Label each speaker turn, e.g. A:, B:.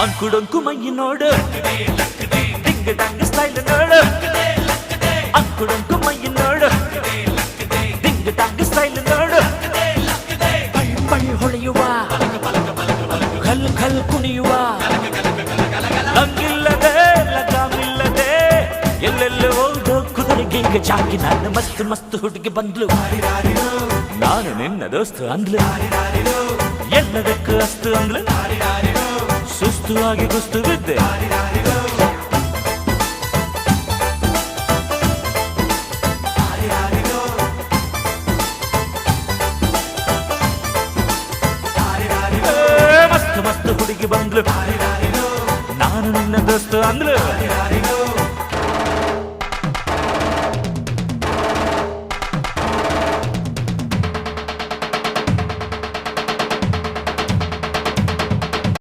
A: ஆண் குடங்குமையினோடு டிங்கு டங்கு ஸ்டைலினோடு அக்குடங்குமையினோடு டிங்கு டங்கு ஸ்டைலினோடு பழி ஒளியுவா கல் கல் குனியுவா ಹಂಗಿಲ್ಲದೆ ಲಗಾಮಿಲ್ಲದೆ ಎಲ್ಲೆಲ್ಲ ಓದು ಕುದುರೆಗೆ ಈಗ ಜಾಕಿ ನಾನು ಮಸ್ತ್ ಮಸ್ತ್ ಹುಡುಗಿ ಬಂದ್ಲು ನಾನು ನಿನ್ನ ದೋಸ್ತು ಅಂದ್ಲು ಎಲ್ಲದಕ್ಕೂ ಅಸ್ತು ಅಂದ್ಲು ಸುಸ್ತು ಆಗಿ ಕುಸ್ತು ಬಿದ್ದೆ ಮಸ್ತ್ ಮಸ್ತ್ ಹುಡುಗಿ ಬಂದ್ಲು. ನಾನು ನಿನ್ನ ದೋಸ್ತು ಅಂದ್ಲು.